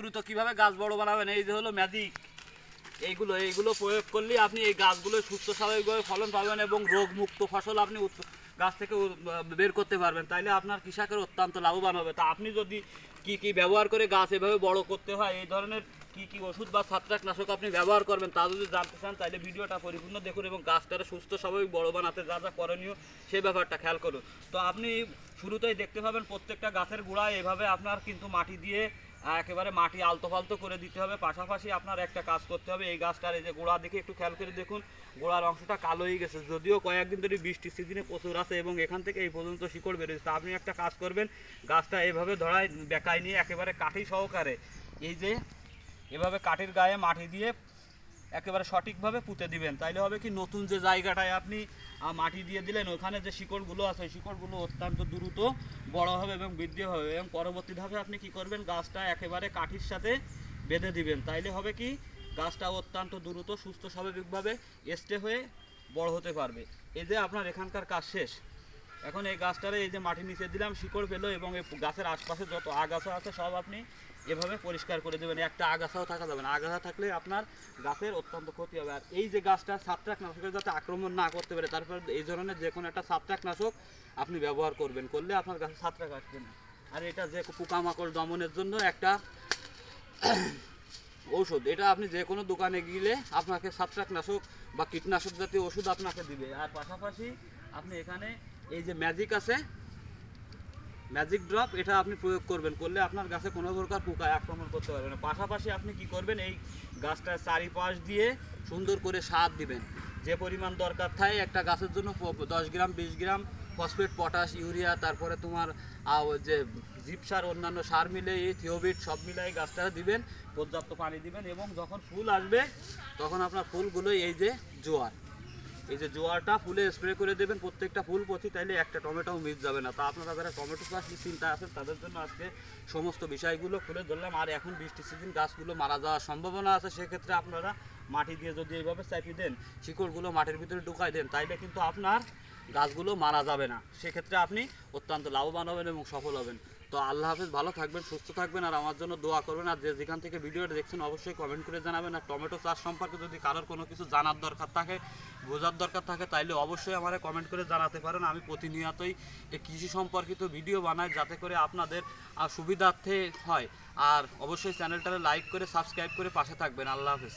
দ্রুত কীভাবে গাছ বড় বানাবেন? এই যে হলো ম্যাজিক এইগুলো এইগুলো প্রয়োগ করলে আপনি এই গাছগুলো সুস্থ, স্বাভাবিকভাবে ফলন পাবেন এবং রোগমুক্ত ফসল আপনি গাছ থেকে বের করতে পারবেন। তাইলে আপনার কৃষকের অত্যন্ত লাভবান হবে। তা আপনি যদি কি কি ব্যবহার করে গাছ এভাবে বড় করতে হয়, এই ধরনের কি কি ওষুধ বা ছত্রাকনাশক আপনি ব্যবহার করবেন, তা যদি জানতে চান তাহলে ভিডিওটা পরিপূর্ণ দেখুন এবং গাছটাকে সুস্থ, স্বাভাবিক, বড় বানাতে যা যা করণীয় সেই ব্যাপারটা খেয়াল করুন। তো আপনি শুরুতেই দেখতে পাবেন, প্রত্যেকটা গাছের গোড়ায় এভাবে আপনার কিন্তু মাটি দিয়ে একেবারে মাটি আলতো ফালতো করে দিতে হবে। পাশাপাশি আপনার একটা কাজ করতে হবে, এই গাছটার এই যে গোড়া দিকে একটু খেয়াল করে দেখুন, গোড়ার অংশটা কালো হয়ে গেছে। যদিও কয়েকদিন ধরে বৃষ্টির সিজনে প্রচুর আছে এবং এখান থেকে এই পর্যন্ত শিকড় বেরোচ্ছে। তা আপনি একটা কাজ করবেন, গাছটা এভাবে ধরায়, বেকায় নিয়ে একেবারে কাঠি সহকারে এই যে এভাবে কাঠের গায়ে মাটি দিয়ে একেবারে সঠিকভাবে পুঁতে দিবেন। তাইলে হবে কি নতুন যে জায়গাটায় আপনি মাটি দিয়ে দিলেন, ওখানে যে শিকড়গুলো আছে শিকড়গুলো অত্যন্ত দ্রুত বড় হবে এবং বৃদ্ধি হবে এবং পরবর্তী ধাপে আপনি কি করবেন, গাছটা একেবারে কাঠির সাথে বেঁধে দিবেন। তাইলে হবে কি, গাছটা অত্যন্ত দ্রুত, সুস্থ, স্বাভাবিকভাবে স্টে হয়ে বড় হতে পারবে। এই যে আপনার এখানকার কাজ শেষ। এখন এই গাছটারে এই যে মাটি নিচে দিলাম, শিকড় পেল এবং এই গাছের আশপাশে যত আগাছা আছে সব আপনি এভাবে পরিষ্কার করে দেবেন। একটা আগাছাও থাকা যাবে না। আগাছা থাকলে আপনার গাছের অত্যন্ত ক্ষতি হবে। আর এই যে গাছটা ছত্রাকনাশকের যাতে আক্রমণ না করতে পারে তারপর এই ধরনের যে কোনো একটা ছত্রাকনাশক আপনি ব্যবহার করবেন। করলে আপনার গাছে ছত্রাক আসবে না। আর এটা যে পোকামাকড় দমনের জন্য একটা ঔষধ। এটা আপনি যে কোনো দোকানে গেলে আপনাকে ছত্রাকনাশক বা কীটনাশক জাতীয় ওষুধ আপনাকে দিবে। আর পাশাপাশি আপনি এখানে এই যে ম্যাজিক আছে ম্যাজিক ড্রপ এটা আপনি প্রয়োগ করবেন। করলে আপনার গাছে কোনো প্রকার পোকা আক্রমণ করতে পারবে না। পাশাপাশি আপনি কি করবেন, এই গাছটার চারিপাশ দিয়ে সুন্দর করে সার দিবেন। যে পরিমাণ দরকার থাকে একটা গাছের জন্য দশ গ্রাম, বিশ গ্রাম ফসফেট পটাশ ইউরিয়া তারপরে তোমার যে জিপ সার, অন্যান্য সার মিলে, এই থিওবিট সব মিলাই গাছটা দিবেন, পর্যাপ্ত পানি দিবেন এবং যখন ফুল আসবে, তখন আপনার ফুলগুলো এই যে জোয়ার। এই যে জোয়ারটা ফুলে স্প্রে করে দেবেন, প্রত্যেকটা ফুল পচি, তাইলে একটা টমেটো মিস যাবে না। তা আপনারা যারা টমেটো চাষ চিন্তা আছেন, তাদের জন্য আজকে সমস্ত বিষয়গুলো খুলে ধরলাম। আর এখন বৃষ্টি সিজন গাছগুলো মারা যাওয়ার সম্ভাবনা আছে। সেক্ষেত্রে আপনারা মাটি দিয়ে যদি এইভাবে চাপি দেন, শিকড়গুলো মাটির ভিতরে ঢুকাই দেন, তাইলে কিন্তু আপনার গাছগুলো মারা যাবে না। সেক্ষেত্রে আপনি অত্যন্ত লাভবান হবেন এবং সফল হবেন। তো আল্লাহ হাফেজ, ভালো থাকবেন, সুস্থ থাকবেন, আর আমার জন্য দোয়া করবেন। আর যে যেখান থেকে ভিডিওটা দেখছেন, অবশ্যই কমেন্ট করে জানাবেন। আর টমেটো চাষ সম্পর্কে যদি কারোর কোনো কিছু জানার দরকার থাকে, বোঝার দরকার থাকে, তাইলে অবশ্যই আমারে কমেন্ট করে জানাতে পারেন। আমি প্রতিনিয়তই কৃষি সম্পর্কিত ভিডিও বানাই, যাতে করে আপনাদের সুবিধার্থে হয়। আর অবশ্যই চ্যানেলটাকে লাইক করে সাবস্ক্রাইব করে পাশে থাকবেন। আল্লাহ হাফেজ।